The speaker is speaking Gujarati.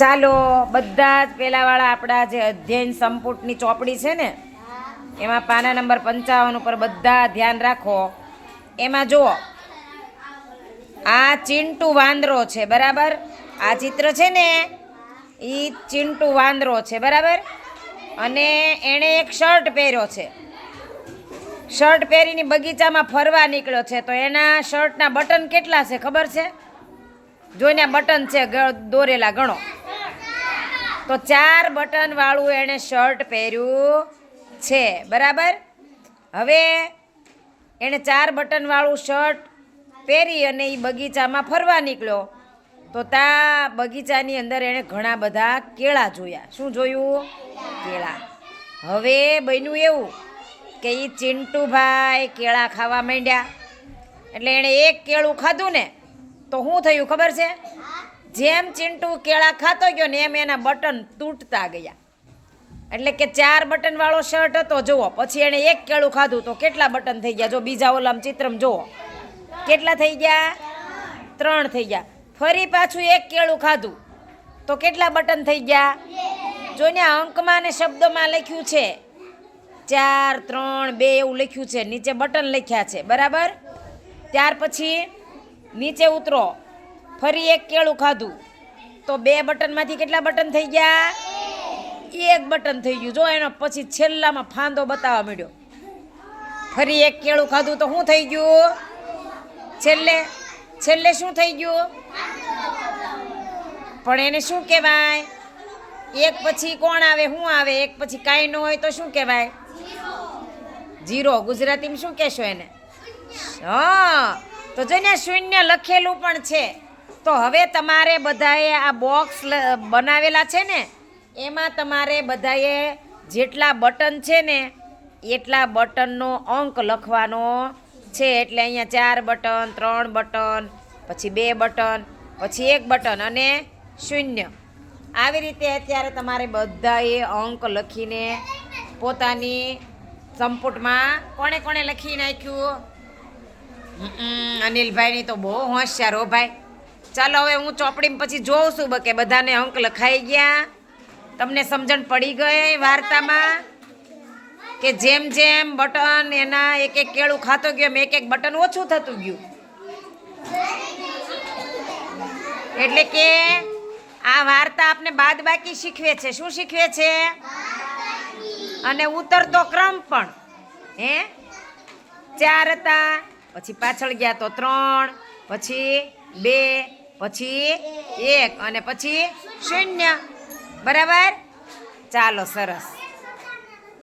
ચાલો, બધા જ પહેલાવાળા આપણા જે અધ્યયન સંપુટની ચોપડી છે ને, એમાં પાના નંબર પંચાવન ઉપર બધા ધ્યાન રાખો. એમાં જુઓ, આ ચિંટુ વાંદરો છે, બરાબર? આ ચિત્ર છે ને એ ચિંટુ વાંદરો છે, બરાબર? અને એણે એક શર્ટ પહેર્યો છે. શર્ટ પહેરીને બગીચામાં ફરવા નીકળ્યો છે, તો એના શર્ટના બટન કેટલા છે, ખબર છે? જોઈને બટન છે દોરેલા ગણો. તો ચાર બટન વાળું એણે શર્ટ પહેર્યું છે, બરાબર? હવે એણે ચાર બટન વાળું શર્ટ પહેરી અને એ બગીચામાં ફરવા નીકળ્યો. તો તા બગીચાની અંદર એણે ઘણા બધા કેળા જોયા. શું જોયું? કેળા. હવે બન્યું એવું કે એ ચિંટુભાઈ કેળા ખાવા માંડ્યા. એટલે એણે એક કેળું ખાધું ને, તો શું થયું ખબર છે? જેમ ચિંટુ કેળા ખાતો ગયો ને એમ એના બટન તૂટતા ગયા. એટલે કે ચાર બટન વાળો શર્ટ હતો, જુઓ. પછી એણે એક કેળું ખાધું તો કેટલા બટન થઈ ગયા? જો બીજા ઓલામ ચિત્રમ જુઓ. કેટલા થઈ ગયા? ત્રણ થઈ ગયા. ફરી પાછું એક કેળું ખાધું. તો કેટલા બટન થઈ ગયા? જોઈને આ અંકમાં અને શબ્દમાં લખ્યું છે, ચાર, ત્રણ, બે એવું લખ્યું છે. નીચે બટન લખ્યા છે. બરાબર? ત્યાર પછી નીચે ઉતરો. ફરી એક કેળું ખાધું. તો બે બટનમાંથી કેટલા બટન થઈ ગયા? એક બટન થઈ ગયું. જો એનો પછી છેલ્લામાં ફાંદો બતાવવા મળ્યો ફરી એક કેળું ખાધું તો શું થઈ ગયું? છેલ્લે છેલ્લે શું થઈ ગયું? પણ એને શું કહેવાય? એક પછી કોણ આવે શું આવે? એક પછી કાંઈ ન હોય તો શું કહેવાય? જીરો. ગુજરાતીમાં શું કહેશો એને? હા તો જોઈને શૂન્ય લખેલું પણ છે તો હવે તમારે બધાએ આ બોક્સ બનાવેલા છે ને, એમાં તમારે બધાએ જેટલા બટન છે ને, એટલા બટનનો અંક લખવાનો છે. એટલે અહીંયા ચાર બટન, ત્રણ બટન, પછી બે બટન, પછી એક બટન અને શૂન્ય. આવી રીતે અત્યારે તમારે બધાએ અંક લખીને પોતાની સંપુટમાં કોણે કોણે લખી નાખ્યું? અનિલભાઈની તો બહુ હોશિયાર હો ભાઈ. ચાલો હવે હું ચોપડી પછી જોઉં છું કે બધાને અંક લખાઈ ગયા. તમને સમજણ પડી ગઈ વાર્તામાં? કે જેમ જેમ બટન એના એક એક કેળું ખાતો ગયો, એમ એક એક બટન ઓછું થતું ગયું. એટલે કે આ વાર્તા આપને બાદ બાકી શીખવે છે. શું શીખવે છે? અને ઉતરતો ક્રમ પણ. હે? ચાર હતા, પછી પાછળ ગયા તો ત્રણ, પછી બે પછી એક અને પછી શૂન્ય. બરાબર? ચાલો સરસ.